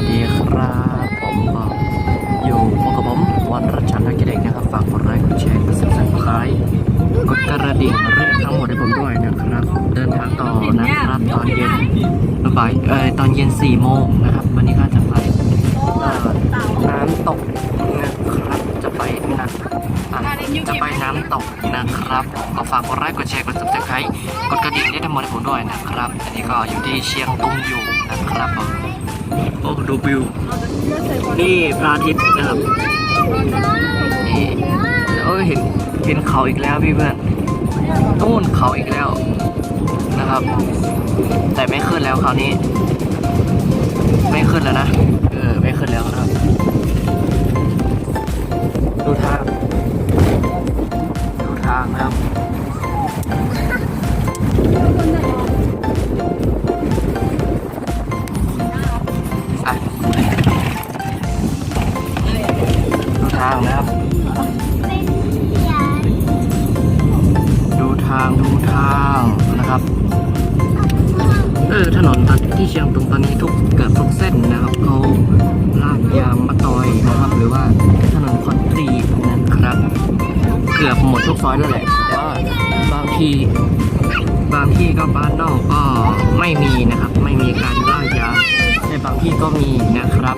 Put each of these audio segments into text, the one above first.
วัสดีครับ ผมอยู่พบกับผมวันรัชชันนักเด็กนะครับ ฝากกดไลค์กดแชร์กดซับสไครต์กดกระดิ่งเรียกทั้งหมดให้ผมด้วยนะครับ เดินทางต่อนะครับตอนเย็นบ่ายเออตอนเย็น4โมงนะครับ วันนี้ก็จะไปน้ำตกนะครับ จะไปนะจะไปน้ำตกนะครับก็ฝากกดไลค์กดแชร์กดซับสไครต์กดกระดิ่งได้ทั้งหมดให้ผมด้วยนะครับอันนี้ก็อยู่ที่เชียงตุงอยู่ วิว นี่พระอาทิตย์นะครับนี่เอ้เห็นเห็นเขาอีกแล้วพี่เพื่อนนู่นเขาอีกแล้วนะครับ แต่ไม่ขึ้นแล้วคราวนี้ ไม่ขึ้นแล้วนะ เออ ไม่ขึ้นแล้วนะครับ เชียงตุงตอนนี้ทุกเกือบทุกเส้นนะครับเขาลาดยางมะตอยนะครับ หรือว่าถนนคอนกรีตนะครับ เกือบหมดทุกซอยแล้วแหละแต่ว่าบางทีบางที่ก็บ้านนอกก็ไม่มีนะครับ ไม่มีการลาดยางในบางที่ก็มีนะครับ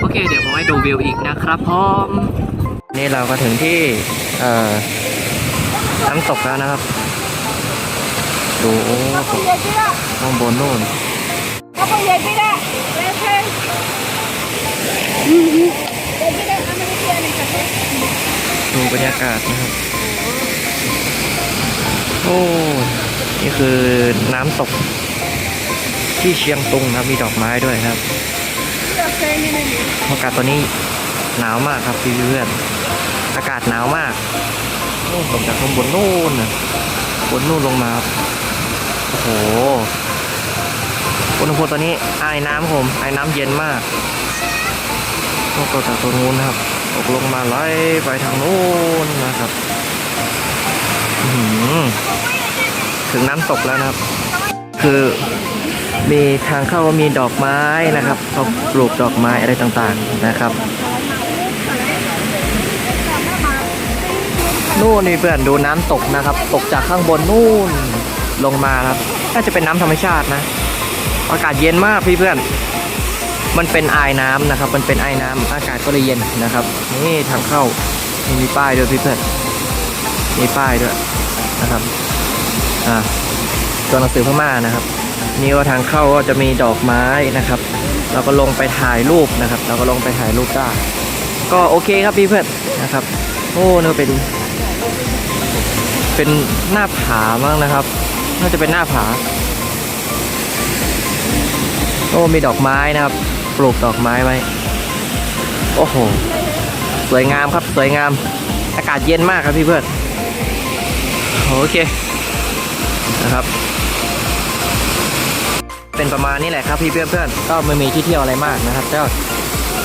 โอเค เดี๋ยวผมให้ดูวิวอีกนะครับพร้อมนี่เราก็ถึงที่เอ่อน้ำตกแล้วนะครับ ดูโอ้ข้างบนนู่น Apa ya tidak? Lepas. Ya tidak Amerika ni kata. ดูบรรยากาศนะครับ โอ้นี่คือน้ำตก ที่เชียงตุงนะครับมีดอกไม้ด้วยครับอากาศตอนนี้หนาวมากครับพี่เพื่อนอากาศหนาวมากโอ้ผมจากข้างบนนู่นน่ะบนนู่นลงมาครับโอ้โห อุณหภูมิตอนนี้ไอ้น้ำผมไอ้น้ำเย็นมากตกจากตรงนู้นนะครับตกลงมาไหลไปทางนู้นนะครับถึงน้ำตกแล้วนะครับ คือมีทางเข้าก็มีดอกไม้นะครับเขาปลูกดอกไม้อะไรต่างๆนะครับนู่นนี่เพื่อนดูน้ำตกนะครับ ตกจากข้างบนนู่นลงมาครับ น่าจะเป็นน้ำธรรมชาตินะ อากาศเย็นมากพี่เพื่อน มันเป็นไอายน้ำนะครับ มันเป็นไอายน้ำอากาศก็เลยเย็นนะครับ นี่ทางเข้ามีป้ายด้วยพี่เพื่อน มีป้ายด้วยนะครับ อ่า ตัวหนังสือพม่านะครับ นี่ก็ทางเข้าก็จะมีดอกไม้นะครับ เราก็ลงไปถ่ายรูปนะครับ เราก็ลงไปถ่ายรูปได้ ก็โอเคครับพี่เพื่อนนะครับ โอ้เนื้อเป็น เป็นหน้าผามั้งนะครับ น่าจะเป็นหน้าผา โอ้มีดอกไม้นะครับ ปลูกดอกไม้ไว้ โอ้โห สวยงามครับ สวยงาม อากาศเย็นมากครับพี่เพื่อน โอเค นะครับ เป็นประมาณนี้แหละครับพี่เพื่อนเพื่อน ก็ไม่มีที่เที่ยวอะไรมากนะครับก็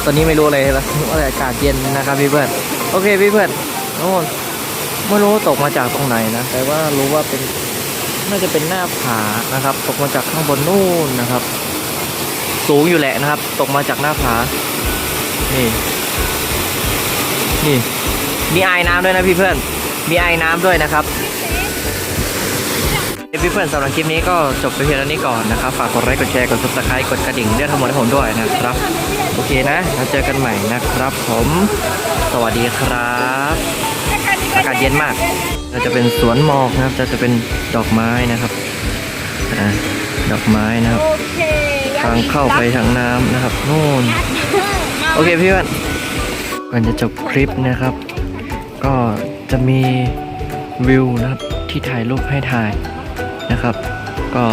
ตอนนี้ไม่รู้เลยล้วว่าอากาศเย็นนะครับพี่เพื่อน โอเคพี่เพื่อนโน่นไม่รู้ตกมาจากตรงไหนนะ แต่ว่ารู้ว่าเป็น น่าจะเป็นหน้าผานะครับ ตกมาจากข้างบนนู่นนะครับ สูงอยู่แหละนะครับ ตกมาจากหน้าผา นี่ นี่ มีไอ้น้ำด้วยนะพี่เพื่อน มีไอ้น้ำด้วยนะครับพี่เพื่อนสำหรับคลิปนี้ก็จบไปเพียงเท่านี้ก่อนนะครับ ฝากกดไลค์กดแชร์กด subscribe กดกระดิ่งเรื่องทั้งหมดให้ผมด้วยนะครับ โอเคนะแล้วเจอกันใหม่นะครับ ผม สวัสดีครับอากาศเย็นมาก เราจะเป็นสวนหมอกนะครับ จะจะเป็นดอกไม้นะครับดอกไม้นะครับ ทางเข้าไปทางน้ำนะครับนู่นโอเคพี่เพื่อนก่อนจะจบคลิปนะครับ ก็จะมีวิวนะครับที่ถ่ายรูปให้ถ่ายนะครับ ก็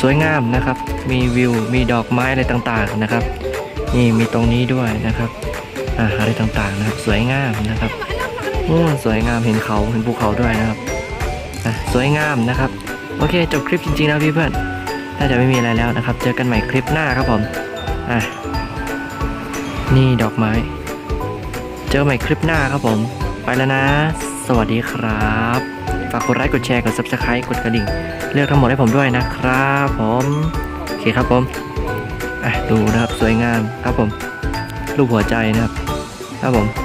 สวยงามนะครับ มีวิวมีดอกไม้อะไรต่างๆนะครับ นี่มีตรงนี้ด้วยนะครับอ่าอะไรต่างๆนะครับ สวยงามนะครับอืมสวยงามเห็นเขาเห็นภูเขาด้วยนะครับอะสวยงามนะครับ โอเคจบคลิปจริงๆนะพี่เพื่อน น่าจะไม่มีอะไรแล้วนะครับ เจอกันใหม่คลิปหน้าครับผม อะ นี่ดอกไม้ เจอใหม่คลิปหน้าครับผม ไปแล้วนะ สวัสดีครับ ฝากกดไลค์กดแชร์กด subscribe กดกระดิ่ง เลือกทั้งหมดให้ผมด้วยนะครับผมโอเคครับผม อะ ดูดูนะครับสวยงามครับผม รูปหัวใจนะครับ ครับผม